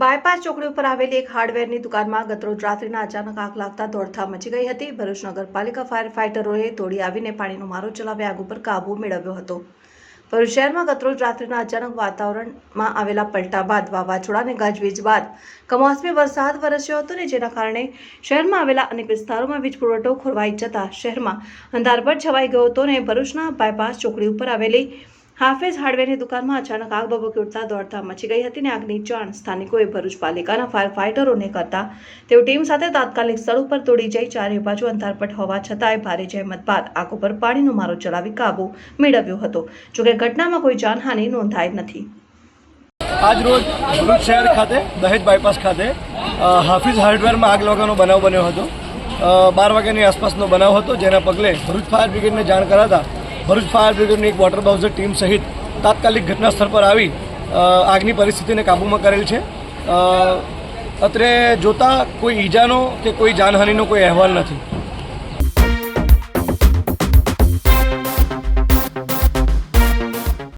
Bypass ચોકડી ઉપર આવેલી એક હાર્ડવેરની દુકાનમાં ગતરોજ રાત્રિના અચાનક આગ લાગતા દોડધામ મચી ગઈ હતી. ભરૂચ નગરપાલિકા ફાયર ફાઇટરોએ દોડી આવીને પાણીનો મારો ચલાવી આગ ઉપર કાબુ મેળવ્યો હતો. ભરૂચ શહેરમાં ગતરોજ રાત્રિના અચાનક વાતાવરણમાં આવેલા પલટા બાદ વાવાઝોડા અને ગાજવીજ બાદ કમોસમી વરસાદ વરસ્યો હતો ને જેના કારણે શહેરમાં આવેલા અનેક વિસ્તારોમાં વીજ પુરવઠો ખોરવાઈ જતા શહેરમાં અંધારપટ છવાઈ ગયો હતો ને ભરૂચના બાયપાસ ચોકડી ઉપર આવેલી હાફેઝ હાર્ડવેરની દુકાનમાં અચાનક આગ ભભૂકી ઉઠતા દોડધામ મચી ગઈ હતી અને આગની જાણ સ્થાનિકોએ ભરૂચ પાલિકાના ફાયર ફાઇટરોને કરતા તેઓ ટીમ સાથે તાત્કાલિક સ્થળ ઉપર દોડી જઈ ચારે બાજુ અંધારપટ હોવા છતાંય ભારે જહેમત બાદ આગ ઉપર પાણીનો મારો ચલાવી કાબુ મેળવ્યો હતો. જોકે ઘટનામાં કોઈ જાનહાનિ નોંધાઈ નથી. આજ રોજ ભરૂચ શહેર ખાતે, દહેજ બાયપાસ ખાતે હાફિઝ હાર્ડવેરમાં આગ લાગવાનો બનાવ બન્યો હતો. બાર વાગ્યાની આસપાસનો બનાવ હતો, જેના પગલે ભરૂચ ફાયર બ્રિગેડને જાણ કરાતા ભરૂચ ફાયર બ્રિગેડની એક વોટર બાઉઝર ટીમ સહિત તાત્કાલિક ઘટના સ્થળ પર આવી આગની પરિસ્થિતિને કાબૂમાં કરેલ છે. અત્રે જોતા કોઈ ઈજાનો કે કોઈ જાનહાનિનો કોઈ અહેવાલ નથી.